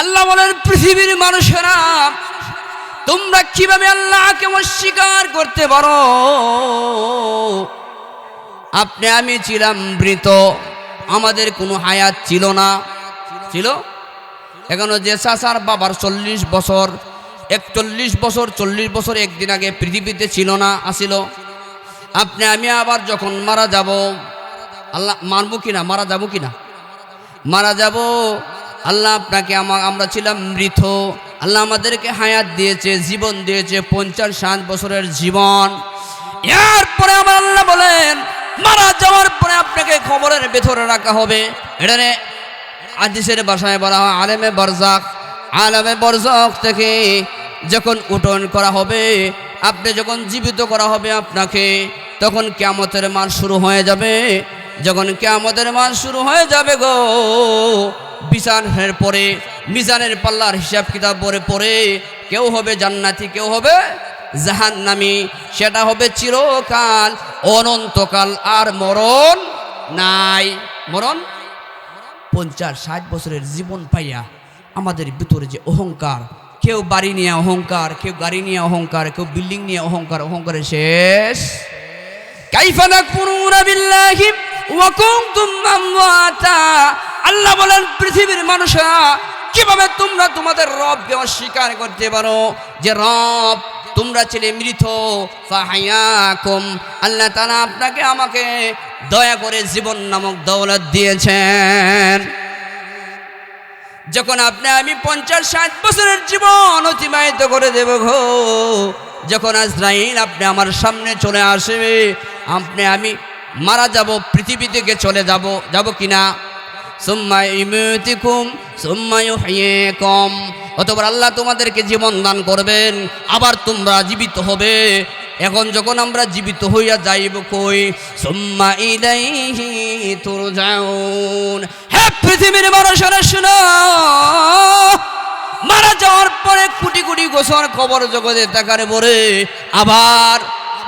আল্লাহ বলেন, পৃথিবীর মানুষেরা, তোমরা কীভাবে আল্লাহকে অস্বীকার করতে পারো? আপনি, আমি ছিলাম মৃত আমাদের কোনো হায়াত ছিল না। ছিল? এখনও যে চাচার বাবার চল্লিশ বছর, একচল্লিশ বছর, চল্লিশ বছর একদিন আগে পৃথিবীতে ছিল না, আসিল। আপনি, আমি আবার যখন মারা যাব, আল্লাহ, মারবো কিনা? মারা যাব কিনা? মারা যাব আল্লাহ আপনাকে আমা- আমরা ছিলাম মৃত। আল্লাহ আমাদেরকে হায়াত দিয়েছে, জীবন দিয়েছে, পঞ্চাশ ষাট বছরের জীবন। এরপরে আমার আল্লাহ বলেন, মারা যাওয়ার পরে আপনাকে খবরের ভেতরে রাখা হবে। এটা আদিসের বাসায় বলা হয় আলেমে বরজাক। আলেমে বরজাক থেকে যখন উঠন করা হবে, আপনি যখন জীবিত করা হবে আপনাকে, তখন কেমতের মাস শুরু হয়ে যাবে। যখন কেমতের মাস শুরু হয়ে যাবে গো বিচারের পরে, মিজানের পাল্লার হিসাব কিতাব পরে পরে কেউ হবে জান্নাতি, কেউ হবে জাহান্নামি, সেটা হবে চিরকাল, অনন্তকাল আর মরণ নাই। মরণ? পঞ্চাশ, ষাট বছরের জীবন পাইয়া আমাদের ভিতরে যে অহংকার, কেউ বাড়ি নিয়ে অহংকার, কেউ গাড়ি নিয়ে অহংকার, কেউ বিল্ডিং নিয়ে অহংকার, অহংকারের শেষ। কাইফা নাকফুরুনা বিল্লাহি ওয়া কুনতুম আমওয়াতা আল্লাহ বলেন, পৃথিবীর মানুষরা কীভাবে তোমরা তোমাদের রবকে অস্বীকার করতে পারো? যে রব, তোমরা ছেলে মৃত আল্লাহ তাআলা আপনাকে আমাকে দয়া করে জীবন নামক দৌলত দিয়েছেন। যখন আপনি আমি পঞ্চাশ ষাট বছরের জীবন অতিবাহিত করে দেব ঘো যখন আজরাইল আপনি আমার সামনে চলে আসবে, আপনি আমি মারা যাব, পৃথিবী থেকে চলে যাব যাব কিনা? সুম্মা অতবার আল্লাহ তোমাদেরকে জীবন দান করবেন, আবার তোমরা জীবিত হবে। এখন যখন আমরা জীবিত হইয়া যাইব কই? সুম্মা ইলাইহি তুরজাউন। হে পৃথিবীর মানুষেরা, শুনো। মারা যাওয়ার পরে কোটি কোটি গোসর খবর জগতে দেখার পরে আবার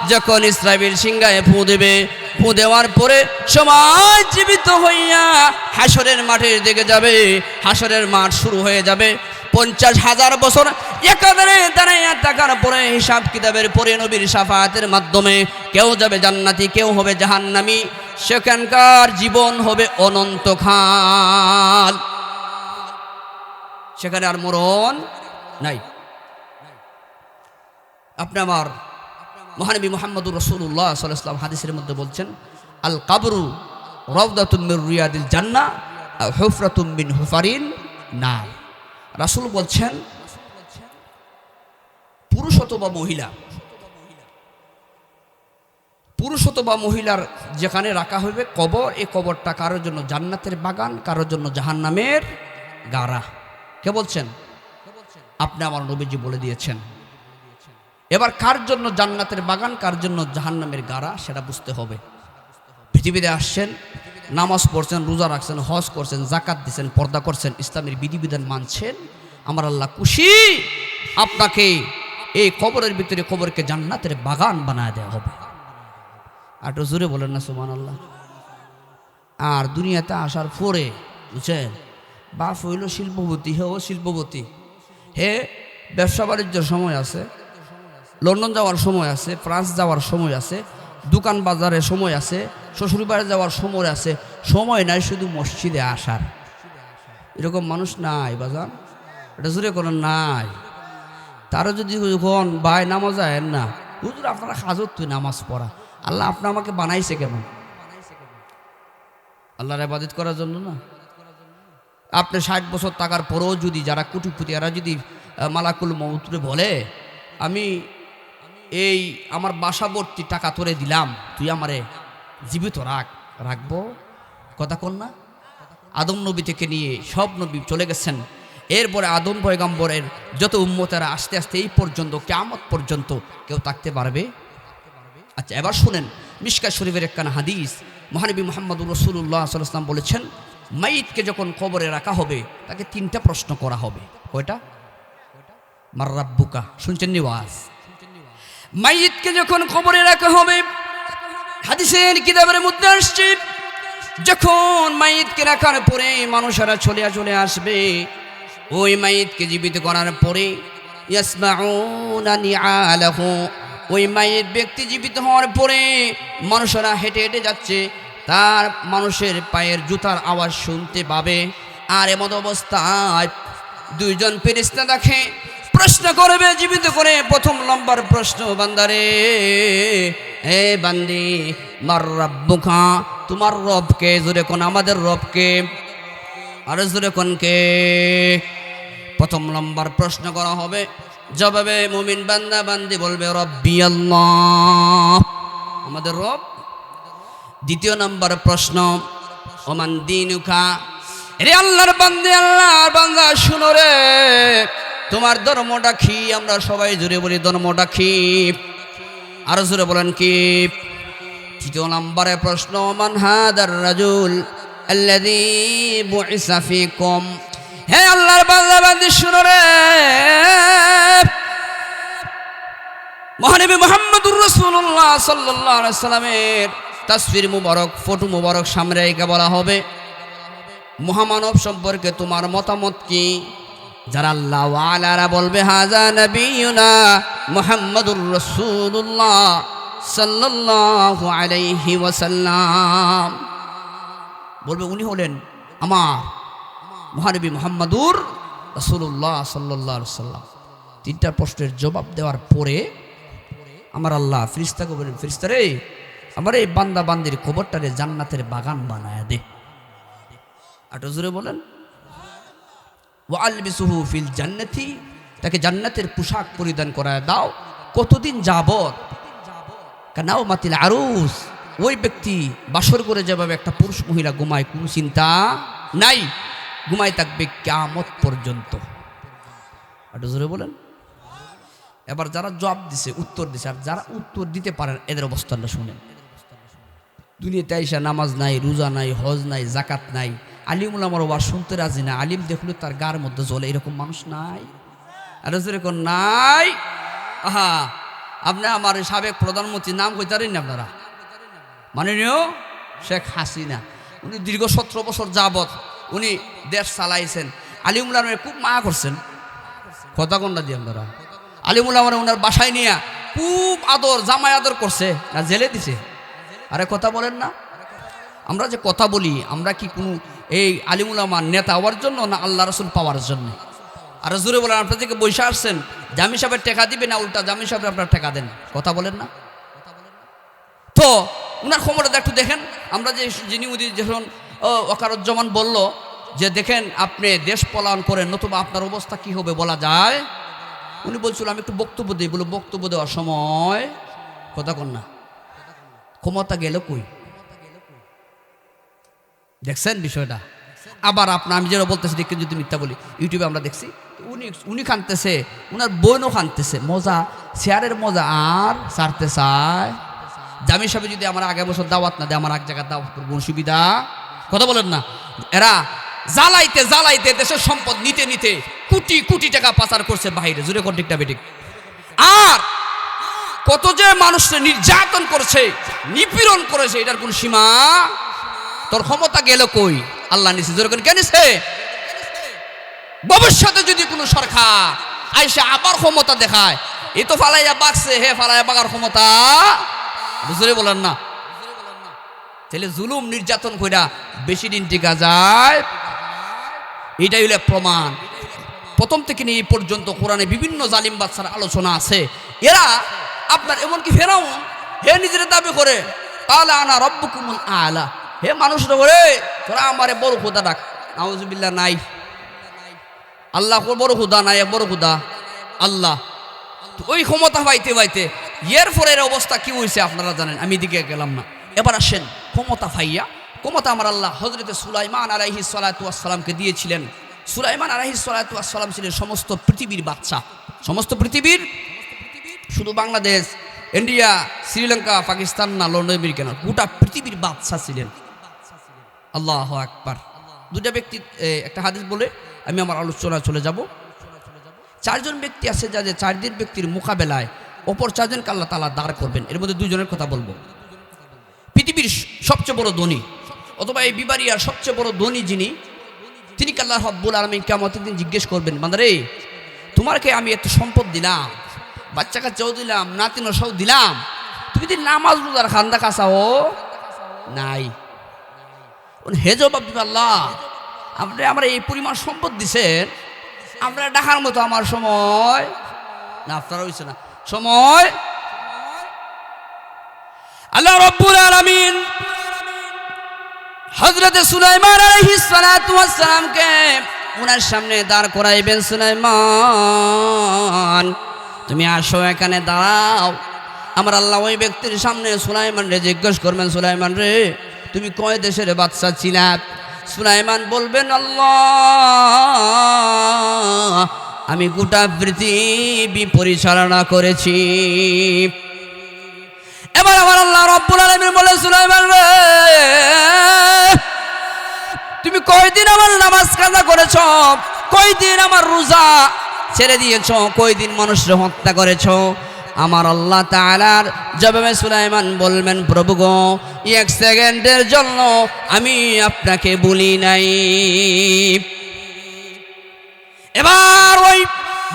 যখন ইসরায়েল সিংহায় ফু দেবে ফু দেওয়ার পরে সমাজ জীবিত হইয়া হাসরের মাঠের দিকে যাবে। হাসরের মাঠ শুরু হয়ে যাবে। পঞ্চাশ হাজার বছর একাধারে দাঁড়াইয়া টাকার পরে হিসাব কিতাবের পরে নবীর সাফাতের মাধ্যমে কেউ যাবে জান্নাতি, কেউ হবে জাহান্নামি। সেখানকার জীবন হবে অনন্তকাল। সেখানে আর মরণ নাই। আপনি আমার মহানবী মোহাম্মদুর রসুল্লাহ সাল্লাম হাদিসের মধ্যে বলছেন, আল কাবরু রওদাতুম্মির রিয়াদিল জান্না হুফরাতুম্মিন হুফারিন না রাসূল বলছেন পুরুষ অথবা মহিলা পুরুষ অথবা মহিলার যেখানে রাখা হবে কবর এই কবরটা কারোর জন্য জান্নাতের বাগান, কারোর জন্য জাহান্নামের গাড়া। কে বলছেন? আপনি আমার নবীজি বলে দিয়েছেন। এবার কার জন্য জান্নাতের বাগান, কার জন্য জাহান্নামের গাড়া, সেটা বুঝতে হবে। পৃথিবীতে আসছেন, নামাজ পড়ছেন, রোজা রাখছেন, হজ করছেন জাকাত দিচ্ছেন, পর্দা করছেন, ইসলামের বিধিবিধান মানছেন, আমার আল্লাহ খুশি। আপনাকে এই কবরের ভিতরে কবরকে জান্নাতের বাগান বানায় দেওয়া হবে। আর জোরে বলেন না সুমান আল্লাহ আর দুনিয়াতে আসার পরে, বুঝছেন বাপ হইল শিল্পপতি হেও শিল্পপতি, হে ব্যবসা বাণিজ্যের সময় আছে লন্ডন যাওয়ার সময় আছে, ফ্রান্স যাওয়ার সময় আছে, দোকান বাজারে সময় আছে, শ্বশুরবাড়ি যাওয়ার সময় আছে, সময় নাই শুধু মসজিদে আসার। এরকম মানুষ নাই বাজান। এটা জুড়ে কোনো নাই। তারা যদি কোন ভাই নামাজ যায় না, হুজুর আপনারা হাজত তুই নামাজ পড়া। আল্লাহ আপনি আমাকে বানাইছে কেন আল্লাহর আবাদিত করার জন্য না? আপনি ষাট বছর টাকার পরেও যদি যারা কুটিপুতি, এরা যদি মালাকুল মৌতরে বলে, আমি এই আমার বাসাবর্তী টাকা তোরে দিলাম, তুই আমারে জীবিত রাখ। রাখব? কথা কন না। আদম নবী থেকে নিয়ে সব নবী চলে গেছেন। এরপরে আদম পয়গাম্বরের যত উম্মতেরা আস্তে আস্তে এই পর্যন্ত কেমত পর্যন্ত কেউ থাকতে পারবে? আচ্ছা এবার শুনেন মিশকা শরীফের একখানা হাদিস। মহানবী মোহাম্মদ রসুল্লাহ সাল্লাম বলেছেন, মাইতকে যখন কবরে রাখা হবে, তাকে তিনটা প্রশ্ন করা হবে। কয়টা? মার্রাব্বুকা শুনছেন নিওয়াজ মাইতকে যখন কবরে রাখা হবে, হাদিসের কিতাবের মধ্যে আসছে, যখন মাইতকে রাখার পরে মানুষেরা চলে চলে আসবে, ওই মাইতকে জীবিত করার পরে ওই মাইত ব্যক্তি জীবিত হওয়ার পরে মানুষেরা হেঁটে হেঁটে যাচ্ছে, তার মানুষের পায়ের জুতার আওয়াজ শুনতে পাবে, আর এমত অবস্থায় দুইজন ফেরিস্তা দেখে প্রশ্ন করবে, জীবিত করে। প্রথম নম্বর প্রশ্ন, বান্দারে, হে বান্দি, মার রব্বুকা, তোমার রবকে, জোরে কোন আমাদের রবকে, আর জোরে কোনকে প্রথম নম্বর প্রশ্ন করা হবে, জবাবে মুমিন বান্দা, বান্দি বলবে, রব্বি আল্লাহ। আমাদের রব। দ্বিতীয় নম্বর প্রশ্ন, ওমান দিনুকা রে আল্লাহর বান্দে, আল্লাহর বান্দা, শুনো রে। তোমার ধর্মটা কি? আমরা সবাই জুড়ে বলি ধর্মটা কি? আরও জুড়ে বলেন কি? তৃতীয় নম্বরে প্রশ্ন, মান হাদার রাজুল আল্লাযী বুইসা ফীকুম? হে আল্লাহর বান্দা, বান্দি, শুনো রে। মহানবী মোহাম্মদুর রসুল্লাহ সাল্লাহ সাল্লামের তাসফির মুবারক, ফটো মুবারক সামনে রেখে বলা হবে। মহামানব সম্পর্কে তোমার মতামত কি? যারা আল্লাহ বলবে, হাজা নবীনা মোহাম্মদুর রসুল্লাহ ওয়াসাল্লাম। বলবে, উনি হলেন আমার মহানবী মোহাম্মদুর রসুল্লাহ সাল্লাহ সাল্লাম তিনটা প্রশ্নের জবাব দেওয়ার পরে আমার আল্লাহ ফিরিস্তাকে বলেন ফিরিস্তা রে, আমার এই বান্দা বান্দির খবরটারে জান্নাতের বাগান বানায় দে। আটো জোরে বলেন ওয়ালবিসুহু ফিল জান্নাতি, তাকে জান্নাতের পোশাক পরিধান করায় দাও। কতদিন যাবত কানাও মাতিল আরুস। ওই ব্যক্তি বাসর করে যেভাবে একটা পুরুষ মহিলা ঘুমায়, কোনো চিন্তা নাই। ঘুমায় থাকবে কেমত পর্যন্ত। জোরে বলেন। এবার যারা জবাব দিছে, উত্তর দিছে, আর যারা উত্তর দিতে পারেন, এদের অবস্থানটা শুনেন। দুনিয়াতে আইসা নামাজ নাই, রোজা নাই, হজ নাই জাকাত নাই আলিমুল আমার ওয়া শুনতে রাজি না, আলিম দেখলে তার গার মধ্যে জ্বলে এরকম মানুষ নাই। আর যেরকম নাই? আহা, আপনি আমার সাবেক প্রধানমন্ত্রীর নাম কইতারেন না আপনারা? মাননীয় শেখ হাসিনা। উনি দীর্ঘ সতেরো বছর যাবৎ উনি দেশ চালাইছেন। আলিমুল আমার খুব মায়া করছেন। কথা কোনটা দিয়ে আপনারা। আলিমুল আমার ওনার বাসায় নিয়ে খুব আদর, জামাই আদর করছে। না, জেলে দিছে। আরে কথা বলেন না। আমরা যে কথা বলি, আমরা কি কোনো এই আলিমুল আমার নেতা হওয়ার জন্য না আল্লাহ রসুল পাওয়ার জন্য? আর জোরে বলেন আপনার থেকে বৈশা আসছেন জামি সাহেবের টেকা দিবে না উল্টা জামি সাহেবের আপনার টেকা দেন? কথা বলেন না। তো, উনার ক্ষমতা একটু দেখেন, আমরা যে যিনি উনি যখন অকারুজ্জামান বলল যে, দেখেন, আপনি দেশ পলায়ন করেন, নতুবা আপনার অবস্থা কি হবে বলা যায়? উনি বলছিল, আমি একটু বক্তব্য দিই। বলে, বক্তব্য দেওয়ার সময়, কথা কন না। ক্ষমতা গেল কই? দেখছেন বিষয়টা? আবার আপনার, আমি যেটা বলতেছি, দেখে যদি মিথ্যা বলি, ইউটিউবে আমরা দেখছি, উনি উনি খানতেছে, উনার বোনও খানতেছে, মজা, শেয়ারের মজা, আর সারতে চায়। জামি সাহেব যদি আমার আগে বছর দাওয়াত না দেয়, আমার এক জায়গায় দাওয়াত করব সুবিধা কথা বলেন না। এরা জ্বালাইতে জ্বালাইতে দেশের সম্পদ নিতে নিতে কোটি কোটি টাকা পাচার করছে বাইরে জুড়ে কন্টিকটা বেটিক আর কত যে মানুষকে নির্যাতন করেছে, নিপীড়ন করেছে, এটার কোন সীমা তোর ক্ষমতা গেল কই? আল্লাহ নিছে? যেরকম ভবিষ্যতে যদি কোনো সরকার আইসে আবার ক্ষমতা দেখায়, এ তো ফালাইয়া বাগছে, হে ফালাইয়া বাগার ক্ষমতা। বুঝলে বলেন না। তাহলে জুলুম নির্যাতন কইরা বেশি দিন টিকা যায়? এটাই হলে প্রমাণ। প্রথম থেকে নিয়ে পর্যন্ত কোরআনে বিভিন্ন জালিম বাচ্চার আলোচনা আছে। এরা আপনার এমনকি ফেরাও হে নিজের দাবি করে তাহলে আনা রব্বকুমুল আলা। হে মানুষরা করে তোরা আমারে বড় খুদা ডাক নাউজুবিল্লাহ, নাই। আল্লাহ বড় খুদা নাই বড় খুদা আল্লাহ। ওই ক্ষমতা পাইতে পাইতে, এর পরের অবস্থা কি হয়েছে আপনারা জানেন? আমি দিকে গেলাম না। এবার আসেন, ক্ষমতা ফাইয়া ক্ষমতা আমার আল্লাহ হজরতে সুলাইমান আলাইহি সালাতামকে দিয়েছিলেন। সুলাইমান আলাইহি সালাতাম ছিলেন সমস্ত পৃথিবীর বাচ্চা সমস্ত পৃথিবীর? শুধু বাংলাদেশ, ইন্ডিয়া, শ্রীলঙ্কা, পাকিস্তান না, লন্ডন, আমেরিকা না, গোটা পৃথিবীর বাচ্চা ছিলেন। আল্লাহ আকবার। দুটা ব্যক্তি একটা হাদিস বলে, আমি আমার আলোচনা চলে যাব। চারজন ব্যক্তি আছে যা যে চারদিন ব্যক্তির মোকাবেলায় অপর চারজনকে আল্লাহ তালা দাঁড় করবেন। এর মধ্যে দুজনের কথা বলব। পৃথিবীর সবচেয়ে বড় ধনী, অথবা এই বিবারিয়ার সবচেয়ে বড় ধনী যিনি, তিনি কাল্লাহ হব্বুল আলমী কেমতের দিন জিজ্ঞেস করবেন, বান্দারে, তোমারকে আমি এত সম্পদ দিলাম বাচ্চা কাচ্চাও দিলাম নাতিন সব দিলাম, তুমি যদি নামাজ রোজার খান্দা কাঁচাও নাই। হে জবাব দিবে আল্লাহ, আপনি আমরা এই পরিমাণ সম্পদ দিছেন আমরা ডাকার মতো আমার সময়, না, আপনারা হইছে না, সময়। আল্লাহ রব্বুল আলামিন হযরত সুলাইমান আলাইহিস সালাতু ওয়াস সালামকে উনার সামনে দাঁড় করাইবেন, সুলাইমান, তুমি আসো এখানে, দাঁড়াও। আমার আল্লাহ ওই ব্যক্তির সামনে সুলাইমান রে জিজ্ঞেস করবেন, সুলাইমান রে তুমি কয় দেশের বাদশা ছিলা? সুলাইমান বলবেন, আল্লাহ, আমি গোটা পৃথিবী পরিচালনা করেছি। এবার আমার আল্লাহ রব্বুল আলামিন বলে, সুলাইমান রে, তুমি কয়দিন আমার নামাজ কাজা করেছ? কয়দিন আমার রোজা ছেড়ে দিয়েছ? কয়দিন মানুষের হত্যা করেছ? আমার আল্লাহ তাআলার জবাবে সুলাইমান বলবেন, প্রভু গো, এক সেকেন্ডের জন্য আমি আপনাকে বলি নাই। এবার ওই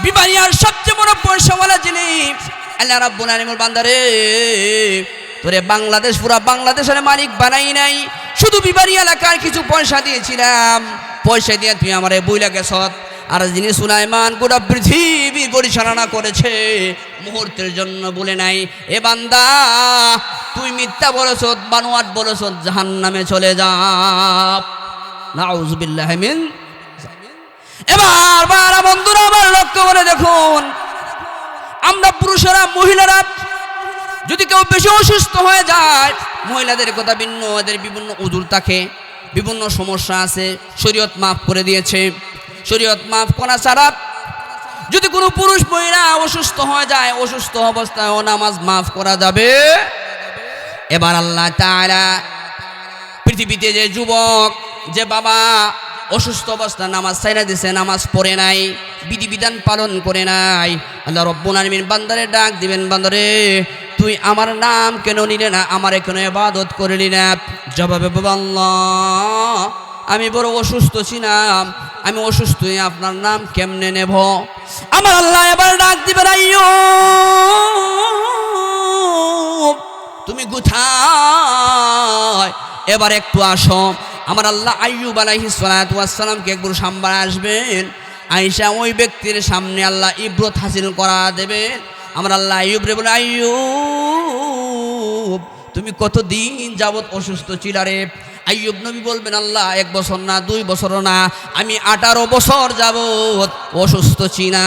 বিবাহিয়ার সবচেয়ে বড় পয়সা পয়সাওয়ালা যিনি, আল্লাহ রাব্বুল আলামিন বান্দারে, তোরে বাংলাদেশ, পুরা বাংলাদেশের মালিক বানাই নাই। শুধু বিবাড়ি এলাকার কিছু পয়সা দিয়েছিলাম। পয়সা দিয়ে তুই আমার এই বইলা গেছত আর যিনি সুলাইমান গোটা পৃথিবী পরিচালনা করেছে, মুহূর্তের জন্য বলে নাই, এ বান্দা, তুই মিথ্যা বলেছ বানোয়াট বলেছ জাহান নামে চলে যা। এবার বারা বন্ধুরা আবার লক্ষ্য করে দেখুন, আমরা পুরুষেরা, মহিলারা যদি কেউ বেশি অসুস্থ হয়ে যায়, মহিলাদের কথা ভিন্ন, এদের বিভিন্ন উজুর থাকে। বিভিন্ন সমস্যা আছে, শরীয়ত মাফ করে দিয়েছে। শরীয়ত মাফ করা ছাড়া যদি কোনো পুরুষ মহিলা অসুস্থ হয়ে যায়, অসুস্থ অবস্থায় নামাজ মাফ করা যাবে। এবার আল্লাহ তাআলা পৃথিবীতে যে যুবক, যে বাবা অসুস্থ অবস্থা নামাজ সাইরা দিছে, নামাজ পড়ে নাই, বিধিবিধান পালন করে নাই, আল্লাহ রব্বুল আলামিন বান্দারে ডাক দিবেন, বান্দারে তুই আমার নাম কেন নিলে না? আমার কেন ইবাদত করলি না? জবাবে বাবা আল্লাহ, আমি বড় অসুস্থ ছিলাম। আমি অসুস্থ আপনার নাম কেমনে নেব? আমার আল্লাহ এবার ডাক আইয়ো তুমি কোথায়? এবার একটু আসো। আমার আল্লাহ আইয়ুব আলাইহিস সালাতু ওয়াস সালামকে একবার সাম্বার আসবেন। আইসা ওই ব্যক্তির সামনে আল্লাহ ইব্রত হাসিল করা দেবেন। আমার আল্লাহ আইয়ুব রে বলে, আইয়ুব, তুমি কতদিন যাবৎ অসুস্থ ছিলারে আইয়ুব নবী বলবেন, আল্লাহ, এক বছর না, দুই বছর না, আমি আঠারো বছর যাবত অসুস্থ চিনা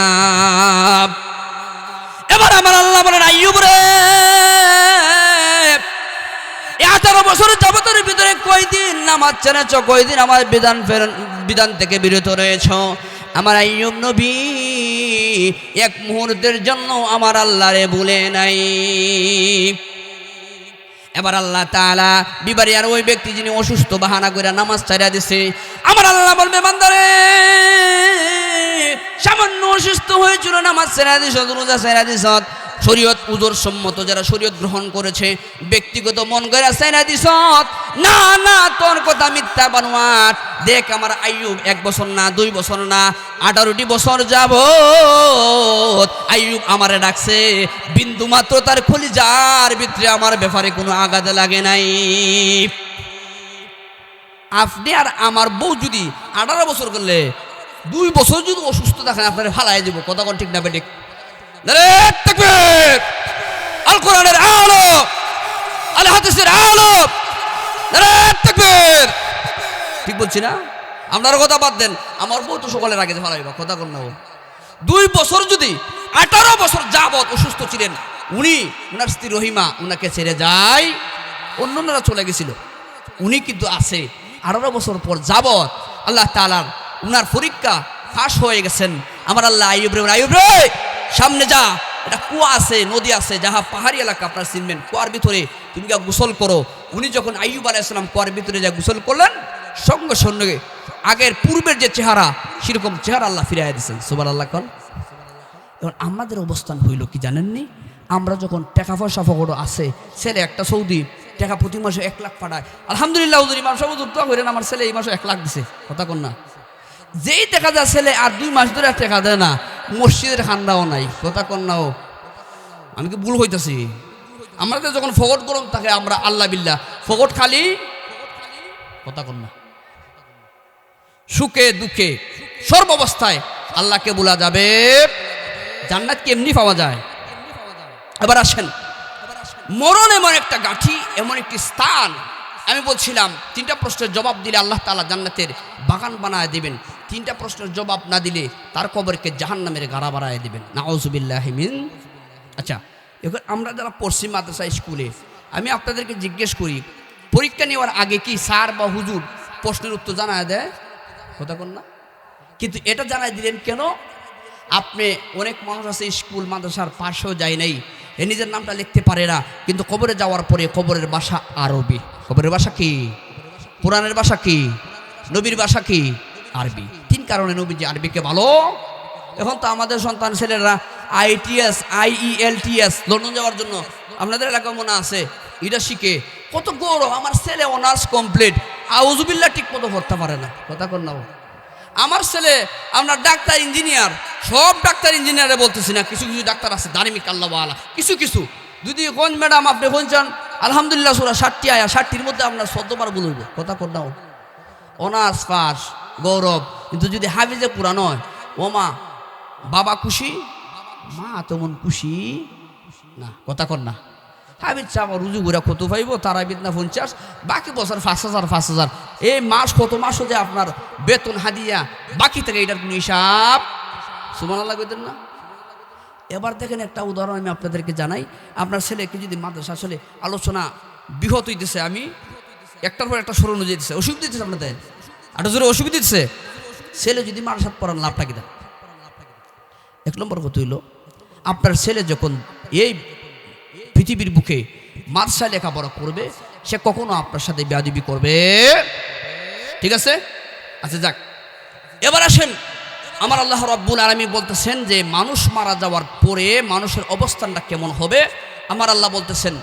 এবার আমার আল্লাহ বলেন, আইয়ুব রে আঠারো বছরের জগতের ভিতরে কয়দিন নামাজ চেনেছ কয়দিন আমার বিধান বিধান থেকে বিরত রয়েছ? আমার আইয়ুব নবী এক মুহূর্তের জন্য আমার আল্লাহরে বলে নাই। এবার আল্লাহ তালা বিবারে আর ওই ব্যক্তি যিনি অসুস্থ বাহানা করে নামাজ ছাড়া দিছে, আমার আল্লাহ বলবে, বান্দারে, সামান্য অসুস্থ হয়েছিল, নামাজ ছেড়া দিস রোজা ছেড়া দিস শরীয়ত উজোর সম্মত, যারা শরীয়ত গ্রহণ করেছে, ব্যক্তিগত মন করে ছেড়া দিস না না, তোর কথা মিথ্যা বানোয়াট। দেখ আমার আইয়ুব এক বছর না, দুই বছর না, আঠারোটি বছর যাব আইয়ুব আমারে ডাকছে, বিন্দু মাত্র তার খলিজার ভিতরে আমার ব্যাপারে কোনো আঘাত লাগে নাই। আপনি আর আমার বউ যদি আঠারো বছর করলে, দুই বছর যদি অসুস্থ থাকেন, আপনারা ফালাই দিব, কথা ঠিক না তাকবীর! আল কোরআনের আলো, আল হাদিসের আলো! ঠিক বলছি না? আপনার কথা বাদ দেন। আমার বউ তো সকালে রাখে ফালাইবা কথা কোন না দুই বছর যদি, আঠারো বছর যাবত অসুস্থ ছিলেন, উনি, উনার স্ত্রী রহিমা, উনাকে ছেড়ে যায় অন্যরা চলে গেছিল। উনি কিন্তু আছে। আঠারো বছর পর যাবত আল্লাহ তালার উনার পরীক্ষা ফাঁস হয়ে গেছেন। আমার আল্লাহ আইব রে আইব রে! সামনে যা এটা কুয়া আছে, নদী আছে, যাহা পাহাড়ি এলাকা আপনার চিনবেন। কুয়ার ভিতরে তুমি যা গোসল করো। উনি যখন আইব আলাইসালাম কুয়ার ভিতরে যা গোসল করলেন, সঙ্গে সঙ্গে আগের পূর্বের যে চেহারা, সেরকম চেহারা আল্লাহ ফিরাই দিয়েছেন সুবার আল্লাহ কন। এখন আমাদের অবস্থান হইল কি জানেননি? আমরা যখন টাকা পয়সা ফকড়ো আছে, ছেলে একটা সৌদি, টাকা প্রতি মাসে এক লাখ পাঠায়। আলহামদুলিল্লাহ ইমাম সাহেব দোয়া করেন, আমার ছেলে এই মাসে এক লাখ দিছে। কথা কন না। যেই দেখা যায় ছেলে আর দুই মাস ধরে টেকা দেয় না। মসজিদের খান্দাও নাই কথা কন্যাও আমি কি ভুল হইতাছি? আমাদের যখন ফগট গরম থাকে আমরা আল্লাহ বিল্লাহ। ফগট খালি কথা কন্যা সুখে, দুঃখে, সর্বাবস্থায় আল্লাহকে বলা যাবে, জান্নাত কেমনি পাওয়া যায়? এবার আসেন। মরণ এমন একটা গাঠি, এমন একটি স্থান আমি বলছিলাম, তিনটা প্রশ্নের জবাব দিলে আল্লাহ তালা জান্নাতের বাগান বানায় দিবেন। তিনটা প্রশ্নের জবাব না দিলে তার কবরকে জাহান নামের গাড়া বাড়ায় দিবেন। নাউজুবিল্লাহিমিন আচ্ছা এখন আমরা যারা পশ্চিম মাদ্রাসা স্কুলে, আমি আপনাদেরকে জিজ্ঞেস করি, পরীক্ষা নেওয়ার আগে কি স্যার বা হুজুর প্রশ্নের উত্তর জানায় দেয়? কথা কন না। কিন্তু এটা জানাই দিলেন কেন? আপনি অনেক মানুষ আছে স্কুল, মাদ্রাসার পাশেও যায় নাই। এ নিজের নামটা লিখতে পারে না, কিন্তু কবরে যাওয়ার পরে কবরের বাসা আরবি। কবরের ভাষা কি? পুরাণের ভাষা কি? নবীর বাসা কি? আরবি। তিন কারণে নবী যে আরবিকে ভালো। এখন তো আমাদের সন্তান ছেলেরা আইটিএস, আইইএলটিএস, লন্ডন যাওয়ার জন্য আপনাদের এলাকা মনে আছে? এটা শিখে কত গৌরব। আমার ছেলে অনার্স কমপ্লিট। আউজুবিল্লা ঠিক মতো করতে পারে না। কথা কর না আমার ছেলে, আপনার ডাক্তার, ইঞ্জিনিয়ার, সব ডাক্তার, ইঞ্জিনিয়ারে বলতেছি না, কিছু কিছু ডাক্তার আছে, দারিমিক আল্লাহ আলা কিছু কিছু। যদি কোন ম্যাডাম আপনি কোন আলহামদুলিল্লাহ, সুরা ষাটটি আয়া, ষাটটির মধ্যে আপনার চোদ্দবার বলব কথা কর নাও অনার্স পাস, গৌরব। কিন্তু যদি হাফিজে পুরা নয় ও মা বাবা খুশি? মা তেমন খুশি? না, কথা কর না। হাবিদ চাপা রুজু ঘুরা কত পাইব তারা না পঞ্চাশ, বাকি বছর পাঁচ হাজার পাঁচ হাজার। এই মাস কত মাস হতে আপনার বেতন হাদিয়া, বাকি থেকে এটার কোনো হিসাব? সুমান আল্লাহ কইতেন না? এবার দেখেন একটা উদাহরণ আমি আপনাদেরকে জানাই। আপনার ছেলেকে যদি মাদ্রাসা আসলে আলোচনা বৃহৎ হইতেছে, আমি একটার পর একটা সরণ যেতেছে অসুবিধা দিতেছে আপনাদের? একটা জোরে অসুবিধা দিচ্ছে ছেলে যদি মাদ্রাসাত পড়ান লাভটা কি এক নম্বর কথা হইল, আপনার ছেলে যখন এই পৃথিবীর বুকে মাদ্রাসা লেখাপড়া করবে, সে কখনো আপনার সাথে বেয়াদবি করবে। ঠিক আছে? আচ্ছা যাক। এবার আসেন, আমার আল্লাহ রব্বুল আলমী বলতেছেন যে, মানুষ মারা যাওয়ার পরে মানুষের অবস্থানটা কেমন হবে? আমার আল্লাহ বলতেছেন,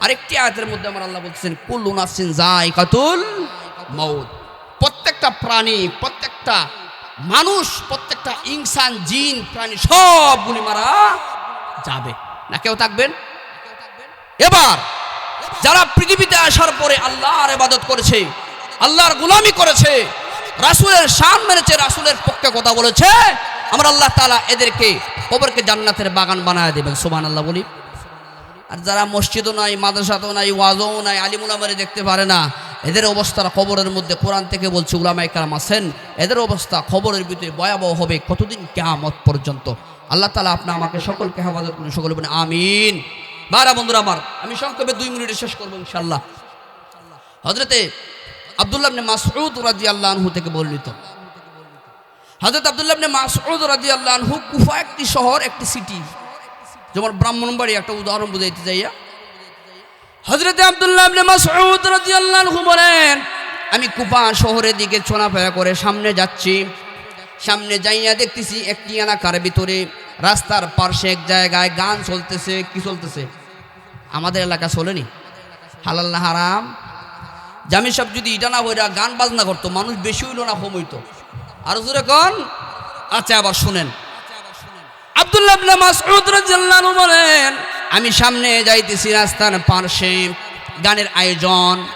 আরেকটি আয়াতের মধ্যে আমার আল্লাহ বলতেছেন, কুল্লু নাফসিন যাই কাতুল মৌত প্রত্যেকটা প্রাণী, প্রত্যেকটা মানুষ, প্রত্যেকটা ইনসান, জিন, প্রাণী সবগুলি মারা যাবে। না কেউ থাকবেন? এবার যারা পৃথিবীতে আসার পরে আল্লাহর ইবাদত করেছে, আল্লাহর গোলামি করেছে, রাসূলের শান মেরেছে রাসূলের পক্ষে কথা বলেছে, আমরা আল্লাহ তাআলা এদেরকে, কবরকে জান্নাতের বাগান বানায় দেবেন, সুবহানাল্লাহ বলি। আর যারা মসজিদও নাই, মাদ্রাসাতেও নাই, ওয়াজও নাই আলিমুলামারে দেখতে পারে না, এদের অবস্থা খবরের মধ্যে কোরআন থেকে বলছে উলামাই কালাম আছেন, এদের অবস্থা খবরের ভিতরে ভয়াবহ হবে কতদিন কেয়ামত পর্যন্ত। আল্লাহ তালা আপনি আমাকে সকলকে হেফাজত করুন, সকলে বলে আমিন। বারা বন্ধুরা আমার, আমি সংক্ষেপে দুই মিনিটে শেষ করব ইনশাল্লাহ হজরতে আবদুল্লাহ মাসউদ রাজি আল্লাহ থেকে বর্ণিত। হজরত আবদুল্লাহ মাসউদ রাজি আল্লাহ কুফা একটি শহর, একটি সিটি যেমন ব্রাহ্মণবাড়ি একটা উদাহরণ বুঝাইতে যাইয়া। হজরতে আবদুল্লাহ মাসউদ রাদিয়াল্লাহু আনহু বলেন, আমি কুপা শহরের দিকে চলাফেরা করে সামনে যাচ্ছি। সামনে যাইয়া দেখতেছি একটি এলাকার ভিতরে রাস্তার পার্শ্বে এক জায়গায় গান চলতেছে, কি চলতেছে? আমাদের এলাকা চলেনি হালাল না হারাম? জামি সব যদি ইটা না হইরা গান বাজনা করতো, মানুষ বেশি হইল না, কম হইতো। আরও জোরে কন? আচ্ছা আবার শুনেন। বলেন, আমি সামনে যাইতেছি রাস্তার পার্শ্বে গানের আয়োজন।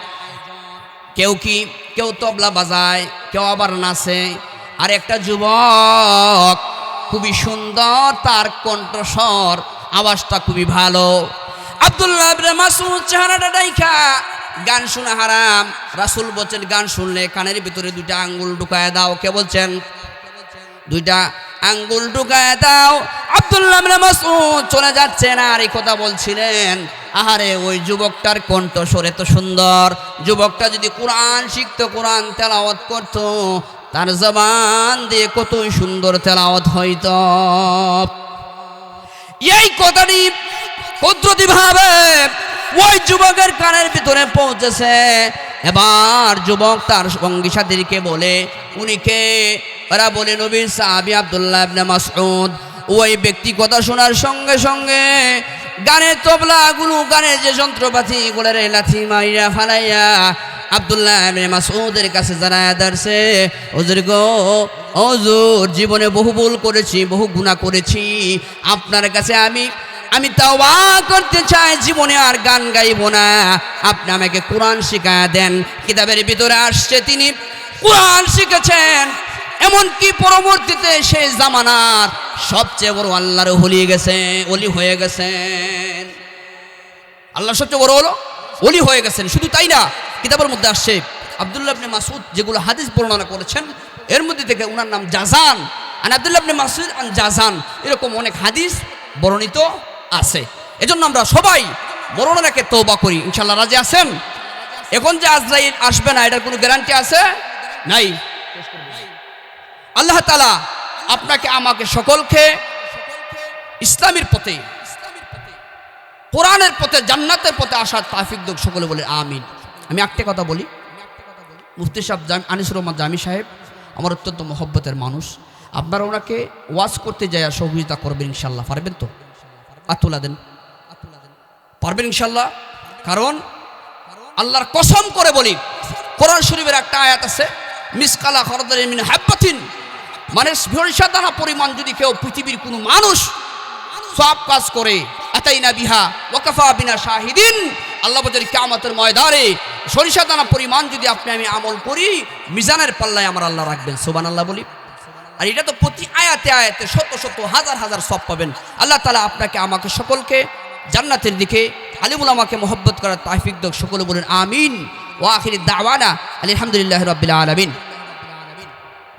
কেউ কি? কেউ তবলা বাজায়, কেউ আবার নাচে। আর একটা যুবক খুবই সুন্দর, তার কণ্ঠস্বর, আওয়াজটা খুবই ভালো। আব্দুল্লাহ ইবনে মাসউদ চেহারাটা ডাইখা। গান শোনা হারাম। রাসূল বলছেন, গান শুনলে কানের ভিতরে দুইটা আঙ্গুল ঢুকায় দাও। কে বলছেন? দুইটা আঙ্গুল ঢুকায় দাও। আব্দুল্লাহ ইবনে মাসউদ চলে যাচ্ছেন আর এই কথা বলছিলেন, আহারে, ওই যুবকটার কণ্ঠস্বর তো সুন্দর। যুবকটা যদি কোরআন শিখতো, কোরআন তেলাওয়াত করত, তার জবান দিয়ে কতই সুন্দর তেলাওয়াত হইত। এই কথাটি কুদরতি ভাবে ওই যুবকের কানের ভিতরে পৌঁছেছে। এবার যুবক তার সঙ্গী সাথীকে বলে উনিকে ওরা বলে নবীর সাহাবি আব্দুল্লাহ ইবনে মাসউদ। ওই ব্যক্তি কথা শোনার সঙ্গে সঙ্গে গানের তবলাগুলো গানের যে যন্ত্রপাতি গুলোর লাথি মাইরা ফালাইয়া আব্দুল্লাহ ইবনে মাসউদের কাছে জানায় দারছে হুজুর গো, হুজুর, জীবনে বহু ভুল করেছি, বহু গুনাহ করেছি। আপনার কাছে আমি আমি তাওবা করতে চাই, জীবনে আর গান গাইব না। আপনি আমাকে কোরআন শিখায় দেন। কিতাবের ভিতরে আসছে তিনি, কোরআন শিখেছেন। এমনকি পরবর্তীতে সেই জামানার সবচেয়ে বড় আল্লাহর হলি গেছে অলি হয়ে গেছেন। আল্লাহ সবচেয়ে বড় হলো অলি হয়ে গেছেন। শুধু তাই না, কিতাবের মধ্যে আসছে, আবদুল্লাহ আপনি মাসুদ যেগুলো হাদিস বর্ণনা করেছেন, এর মধ্যে থেকে ওনার নাম জাজান। আর আব্দুল্লাহ আপনি মাসুদ আন জাজান, এরকম অনেক হাদিস বর্ণিত। আছে। এজন্য আমরা সবাই মরণাকে তৌবা করি। ইনশাল্লাহ রাজি আছেন? এখন যে আজরাইল আসবে না, এটার কোনো গ্যারান্টি আছে? নাই। আল্লাহ তালা আপনাকে, আমাকে সকলকে ইসলামের পথে, কোরআনের পথে, জান্নাতের পথে আসার তাফিক দোক সকলে বলে, আমিন। আমি একটা কথা বলি। মুফতি সাহেব জাম আনিসুর রহমান জামি সাহেব আমার অত্যন্ত মহব্বতের মানুষ। আপনারা ওনাকে ওয়াজ করতে যায় সহযোগিতা করবেন ইনশাল্লাহ পারবেন তো? আতুলা দেন। পারবেন ইনশাল্লাহ কারণ আল্লাহর কসম করে বলি, কোরআন শরীফের একটা আয়াত আছে, মিসকালা খরদারিন মিন হাব্বাতিন। মানে সরিষা পরিমাণ যদি কেউ পৃথিবীর কোনো মানুষ সব কাজ করে, আতাইনা বিহা ওয়াকাফা বিনা শাহিদিন, আল্লাহ বজার কিয়ামতের ময়দানে সরিষা দানা পরিমাণ যদি আপনি আমি আমল করি, মিজানের পাল্লায় আমার আল্লাহ রাখবেন। সোবান আল্লাহ বলি। আর এটা তো প্রতি আয়াতে আয়াতে শত শত হাজার হাজার সব পাবেন। আল্লাহ তালা আপনাকে, আমাকে, সকলকে জান্নাতের দিকে আলিমুল আমাকে মোহব্বত করার তাহফিক দক সকলে বলেন, আমিন। ওয়াখির দাওয়ানা আলহামদুলিল্লাহ রবিল্লা আলমিন।